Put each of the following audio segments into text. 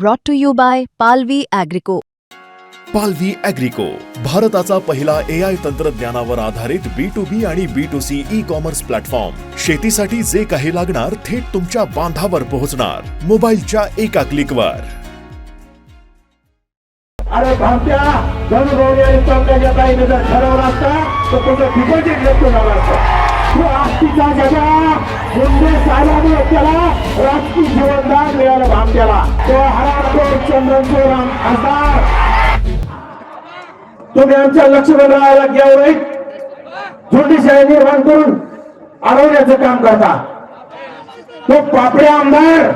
brought to you by Palvi Agrico. पालवी अॅग्रिको भारताचा पहिला ए आय तंत्रज्ञानावर आधारित बी टू बी आणि B two C e commerce platform शेतीसाठी जे काही लागणार थेट तुमच्या बांधावर पोहोचणार. मोबाईलच्या एका क्लिकवर अरे भामट्या ठरवलं असतं तर तुझं डिपॉझिट घेतो झालं असतं. तू आस्तीचा जगा मुंडे साहेबांनी त्याला राजकीय केला. तो हरामखोर चंद्रचूर खासदार तुम्ही आमच्या लक्ष्मणरावाला घ्यावं झोंडीशाही निर्माण करून अडवण्याचं काम करता. तो पापडे आमदार.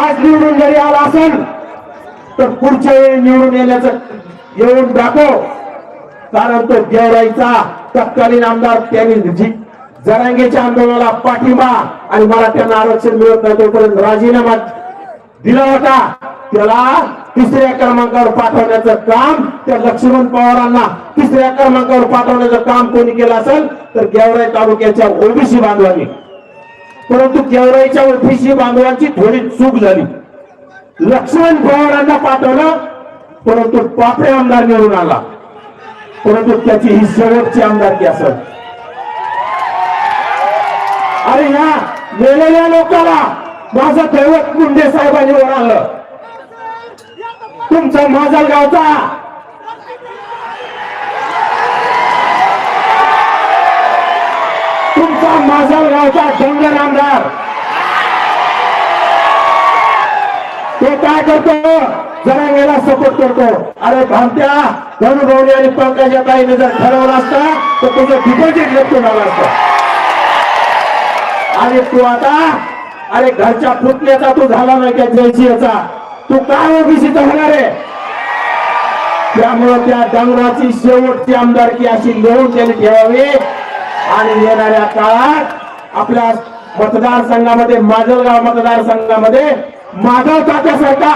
आज निवडून जरी आला असेल तर पुढच्या वेळी निवडून येण्याचं येऊन दाखव. कारण तो गेवराईचा तत्कालीन आमदार त्यांनी जी जरांगेच्या आंदोलनाला पाठिंबा आणि मराठ्यांना आरक्षण मिळत नाही तोपर्यंत राजीनामा दिला होता. त्याला तिसऱ्या क्रमांकावर पाठवण्याचं काम त्या लक्ष्मण पवारांना तिसऱ्या क्रमांकावर पाठवण्याचं काम कोणी केलं असेल तर गेवराई तालुक्याच्या ओबीसी बांधवांनी. परंतु गेवराईच्या ओबीसी बांधवांची थोडी चूक झाली. लक्ष्मण पवारांना पाठवलं परंतु पापडे आमदार निवडून आला. परंतु त्याची ही शेवटची आमदारकी असेल. अरे ह्या मेलेल्या लोकाला माझं दैवत मुंडे साहेबांनी ओळखलं तुमचा माझा गावचा. तुमचा माझा गावचा डोंगर आमदार तो काय करतो? जरांगेला सपोर्ट करतो. अरे भामट्या धनुभाऊनी आणि पंकजा काही जर ठरवलं असतं तर तुझं डिपॉझिट घेतो झालं असतं. आणि तू आता अरे घरच्या फुटण्याचा तू झाला नाही का जयसिंहचा? तू काय ओबीसीचा होणार आहे? त्यामुळं त्या डंगराची शेवटची आमदारकी अशी लिहून त्यांनी ठेवावी. आणि येणाऱ्या काळात आपल्या मतदारसंघामध्ये माजलगाव मतदारसंघामध्ये माधव तात्यासारखा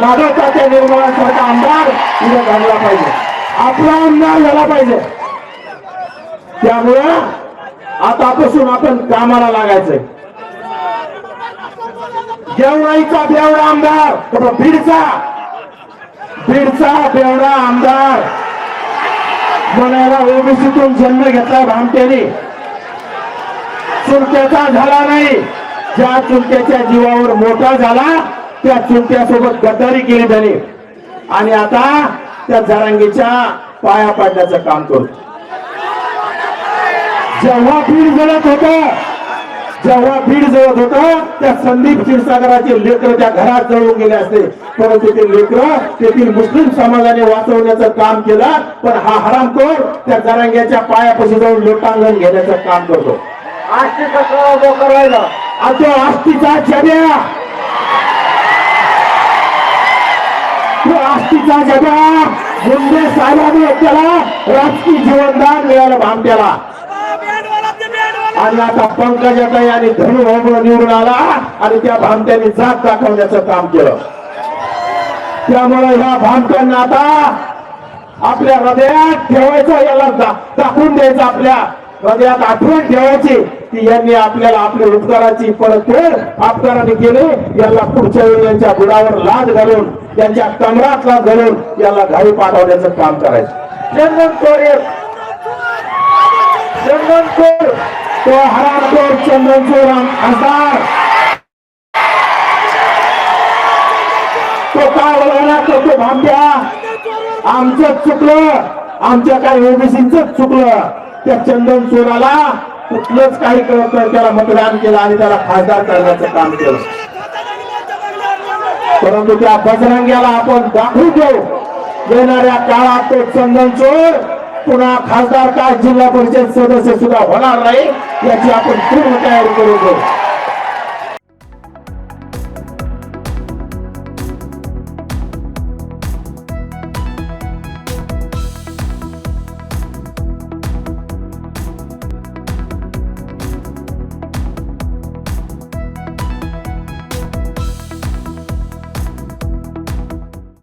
माधव तात्या निर्मळासारखा आमदार इथे घडला पाहिजे. आपला आमदार झाला पाहिजे. त्यामुळं आतापासून आपण कामाला लागायचंय. देवराईचा बेवडा आमदार बीडचा? बीडचा बेवडा आमदार. म्हणायला ओबीसीतून जन्म घेतला भामटेने. चुलक्याचा झाला नाही. ज्या चुलक्याच्या जीवावर मोठा झाला त्या चुलक्यासोबत गद्दारी केली त्याने. आणि आता त्या जरांगीच्या पाया पाडण्याचं काम करतो. जेव्हा बीड जळत होत जेव्हा बीड जळत होत त्या संदीप क्षीरसागराचे लेकर त्या घरात जळून गेले असते. परंतु ते लेकर तेथील मुस्लिम समाजाने वाचवण्याचं काम केलं पण हा हरामखोर त्या जरांग्याच्या पायापाशी जाऊन लोटांगण घेण्याचं काम करतो. आणि तो आस्तीचा जब्या तो आस्तीचा जब्या मुंडे साहेबांनी त्याला राजकीय जीवनदान मिळालं भामट्याला. आणि आता पंकजाताई आणि धनु निवडून आला आणि त्या भामट्याने जात दाखवण्याचं काम केलं. त्यामुळे ह्या भामट्यांना आता आपल्या हृदयात ठेवायचं याला दा- दाखवून द्यायचं आपल्या हृदयात आठवण ठेवायची की यांनी आपल्याला आपल्या उपकाराची परतफेड आपकाराने केली याला पुढच्या वेळी यांच्या बुडावर लाद घालून त्यांच्या कमरात लाद घालून याला घाई पाठवण्याचं काम करायचं. चंदन चोर चंदनपूर तो हरामखोर चंदनपूर खासदार तो काय बोलवणार करतो भामट्या. आमचं चुकलं. आमच्या काही ओबीसीच चुकलं. त्या चंदन चोराला कुठलंच काही कळत नाही त्याला मतदान केलं आणि त्याला खासदार करण्याचं काम केलं. परंतु त्या बजरंग्याला आपण दाखवून देऊ. येणाऱ्या काळात तो चंदन चोर पुन्हा खासदार काय जिल्हा परिषद सदस्य सुद्धा होणार नाही याची आपण पूर्ण तयारी करू